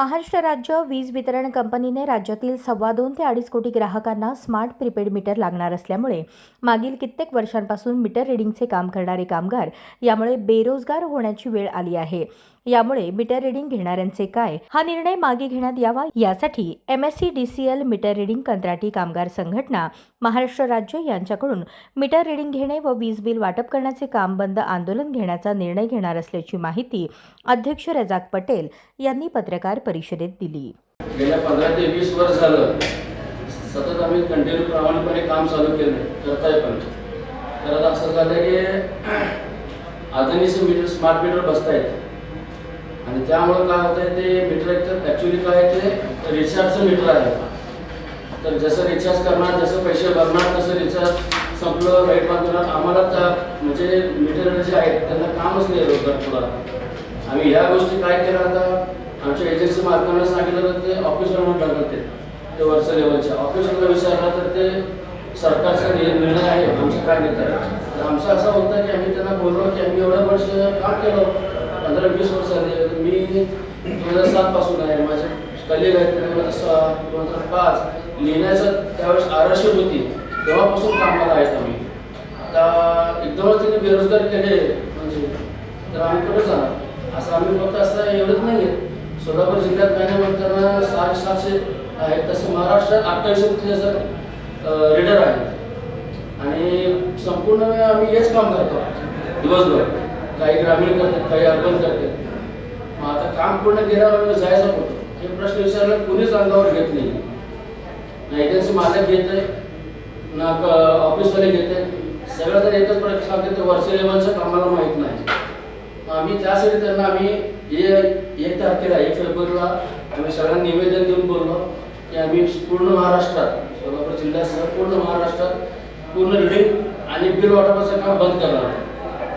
महाराष्ट्र राज्य वीज वितरण कंपनीने राज्यातील सव्वा दोन ते अडीच कोटी ग्राहकांना स्मार्ट प्रीपेड मीटर लागणार असल्यामुळे मागील कित्येक वर्षांपासून मीटर रिडिंगचे काम करणारे कामगार यामुळे बेरोजगार होण्याची वेळ आली आहे. यामुळे मीटर रिडिंग घेणाऱ्यांचे काय? हा निर्णय मागे घेण्यात यावा? यासाठी M S C D C L metre reading कंत्राटी कामगार संघटना महाराष्ट्र राज्य यांच्याकडून मीटर रिडिंग घेणे व वीज बिल वाटप करण्याचे काम बंद आंदोलन घेण्याचा निर्णय घेणार असल्याची माहिती अध्यक्ष रजाक पटेल यांनी पत्रकार परिषदेत दिली. गेल्या पंधरा ते वीस वर्ष झालं सतत आम्ही कंटिन्यू प्रामाणिकपणे काम चालू केलं करताय पण. तर आता असं झालं की आधुनिक मीटर स्मार्ट मीटर बसतायत. आणि त्यामुळं काय होतंय ते मीटर एक तर ॲक्च्युली काय आहे ते रिचार्जचं मीटर आहे. तर जसं रिचार्ज करणार जसं पैसे भरणार तसं रिचार्ज संपलं लाइट बांधणार आम्हाला त्या म्हणजे मीटर जे आहेत त्यांना कामच नाही रोजगार पुरा आम्ही ह्या गोष्टी काय केल्या आता सांगितलं तर ते ऑफिसवर म्हणून ढकलते ते वरच्या लेवलच्या ऑफिसरला विचारलं तर ते सरकारचा निर्णय आहे आमचं काय नेत आहे तर आमचं असं होतं की आम्ही त्यांना बोललो की आम्ही एवढं वर्ष काम केलं पंधरा वीस वर्ष मी दोन हजार सातपासून आहे. माझे कलिग आहेत दोन हजार सहा दोन हजार पाच लिहिण्याचं त्यावेळेस आरक्षण होती. तेव्हापासून कामाला आहेत आम्ही. आता एकदमच त्यांनी बेरोजगार केले म्हणजे तर आम्ही कुठे जाणार? असं आम्ही फक्त असं एवढंच नाही आहे सोलापूर जिल्ह्यात काय नाही म्हणताना सातशे आहेत. तसं महाराष्ट्रात अठ्ठावीसशे त्याचं रीडर आहेत. आणि संपूर्ण वेळ आम्ही हेच काम करतो. दिवसभर. काही ग्रामीण करतात काही अर्बन करतात. मग आता काम पूर्ण केल्यावर आम्ही जायचं होतो हे प्रश्न विचारला कुणीच अंगावर घेत नाही. ना एजन्सी मालक घेत आहे ना ऑफिसवाले घेत आहे सगळं जर एकच प्रश्न सांगते ते वरच्या लेवलचं कामाला माहीत नाही. मग आम्ही त्यासाठी त्यांना आम्ही एक तारखेला एक फेब्रुवारीला आम्ही सगळ्यांना निवेदन देऊन बोललो की आम्ही पूर्ण महाराष्ट्रात सोलापूर जिल्ह्यासह पूर्ण महाराष्ट्रात पूर्ण रिडिंग आणि बिल वाटपाचं काम बंद करणार आहोत.